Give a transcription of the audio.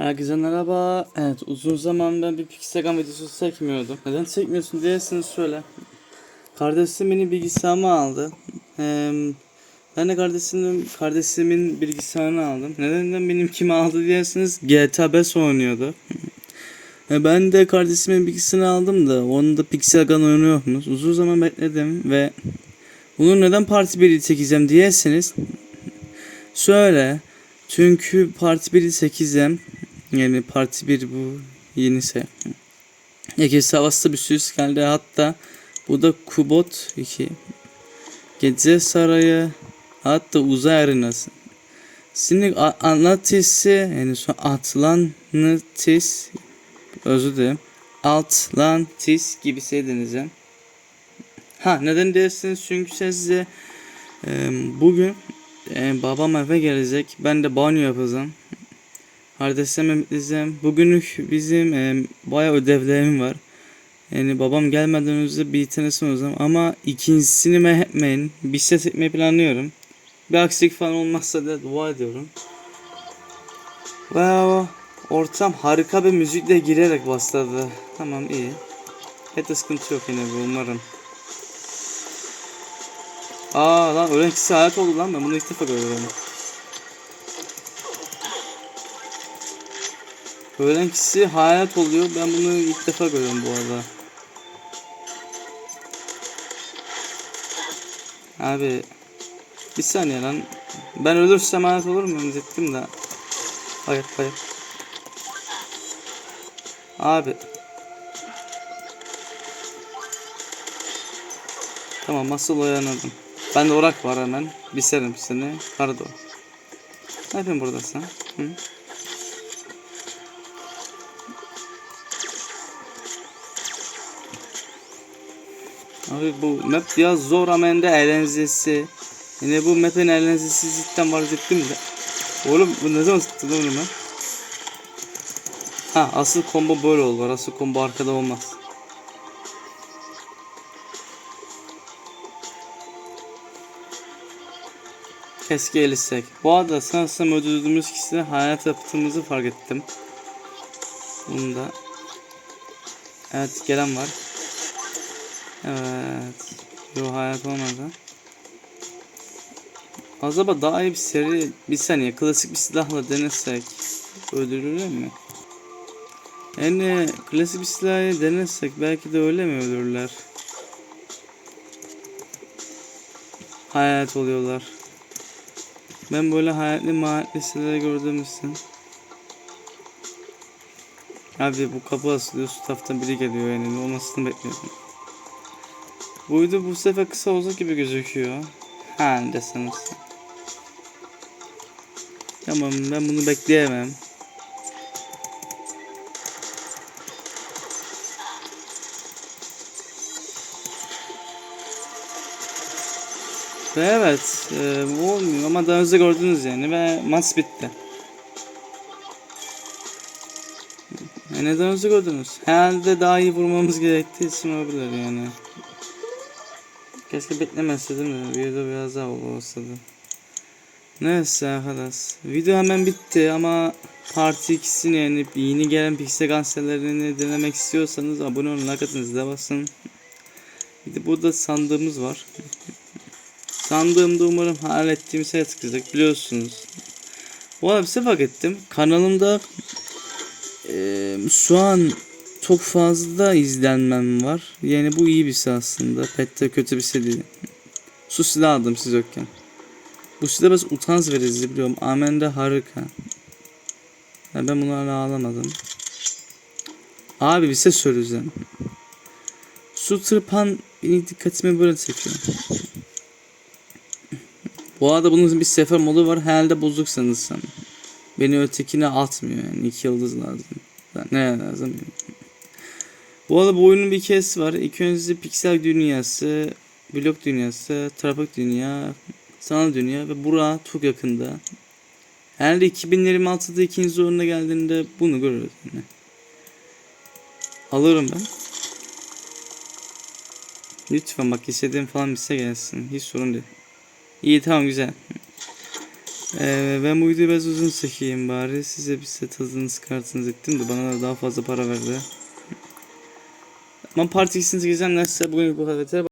Herkese merhaba. Evet uzun zaman ben bir Pixelgan videosu çekmiyordum. Neden çekmiyorsun diyerseniz söyle. Kardeşim benim bilgisayarımı aldı. Ee, ben de kardeşimin, kardeşimin bilgisayarını aldım. Neden benimkimi aldı diyerseniz GTA 5 oynuyordu. E, ben de kardeşimin bilgisayarını aldım da onu da Pixelgan oynuyormuş. Uzun zaman bekledim ve bunu neden parti 1'i çekeceğim diyerseniz şöyle çünkü parti 1'i çekeceğim yani parti 1 bu yeni şey. Ege Savaş'ta bir süs geldi hatta bu da Kubot 2. Gece Sarayı hatta uzay arenası. Şimdi Atlantis'i yani şu Atlantis özür dilerim. Atlantis gibi deneyeceğim. Ha neden dersiniz çünkü size bugün babam eve gelecek. Ben de banyo yapacağım. Kardeşlerime bekleyeceğim. Bugünlük bizim e, bayağı ödevlerim var. Yani babam gelmeden önce bir tanesini olacağım ama ikincisini merak etmeyin. Bir ses etmeyi planlıyorum. Bir aksilik falan olmazsa da dua ediyorum. O ortam harika bir müzikle girerek başladı. Tamam iyi. Hiç sıkıntı yok yine bu umarım. Aa lan ölen kişi hayat oldu lan ben bunu ilk defa görüyorum. Ölen kişi hayat oluyor ben bunu ilk defa görüyorum bu arada. Abi bir saniye lan. Ben ölürsem hayat olur muyum diyecektim de. Hayır hayır. Abi. Tamam nasıl uyanırdım. Ben de orak var hemen. Biserim seni. Pardon. Ne yapıyorsun burada sen? Hı? Abi bu map biraz zor ama hem de eğlencesi. Yine bu map'in eğlencesi cidden var dedim de. Oğlum bu ne zaman sıktı onu ben? Ha asıl combo böyle olur. Asıl combo arkada olmaz. Keşke elisek. Bu arada sanırsam öldürdüğümüz kişide hayat yaptığımızı fark ettim. Bunu da. Evet gelen var. Evet. Yo hayat olmadı. Acaba daha iyi bir seri bir saniye klasik bir silahla denesek öldürülür mü? Yani klasik bir silahı denesek belki de öyle mi ölürler? Hayat oluyorlar. Ben böyle hayatlı mahatli silahı gördüm için. Abi bu kapı asılıyor şu taraftan biri geliyor yani olmasını bekliyordum. Bu video bu sefer kısa olacak gibi gözüküyor. Ha deseniz. Tamam ben bunu bekleyemem. Ve evet e, olmuyor ama daha önce gördünüz yani ve maç bitti. E, neden önce gördünüz? Herhalde daha iyi vurmamız gerektiği için olabilir yani. Keşke beklemeseydim de video biraz daha olsaydı. Neyse arkadaş. Video hemen bitti ama Parti 2'sini yani yeni gelen Pixel kanserlerini denemek istiyorsanız abone olun, like atın, basın. Bir de burada sandığımız var. Sandığımda umarım hayal ettiğim şeye biliyorsunuz. Bu arada bir şey fark ettim. Kanalımda eee, şu an çok fazla izlenmem var. Yani bu iyi bir şey aslında. De kötü bir şey değil. Su silah aldım siz yokken. Bu silah biraz utanç verici biliyorum. Amen de harika. Ya ben bunu hala alamadım. Abi bir şey söyleyeceğim. Su tırpan benim dikkatimi böyle çekiyor. Bu arada bunun bir sefer modu var. Herhalde bozuk sanırsam. Beni ötekine atmıyor yani. iki yıldız lazım. Ne lazım? Bu arada bu oyunun bir hikayesi var. İlk önce piksel dünyası, blok dünyası, trafik dünya, sanal dünya ve bura çok yakında. Herhalde 2026'da ikinci zoruna geldiğinde bunu görürüz. Yani. Alırım ben. Lütfen bak istediğim falan bir şey gelsin. Hiç sorun değil. İyi tamam güzel. Ee, ben bu videoyu biraz uzun çekeyim bari. Size bir set tadını çıkartınız ettim de bana da daha fazla para verdi. Ben part 2'sini çekeceğim. Neyse bugün bu kadar.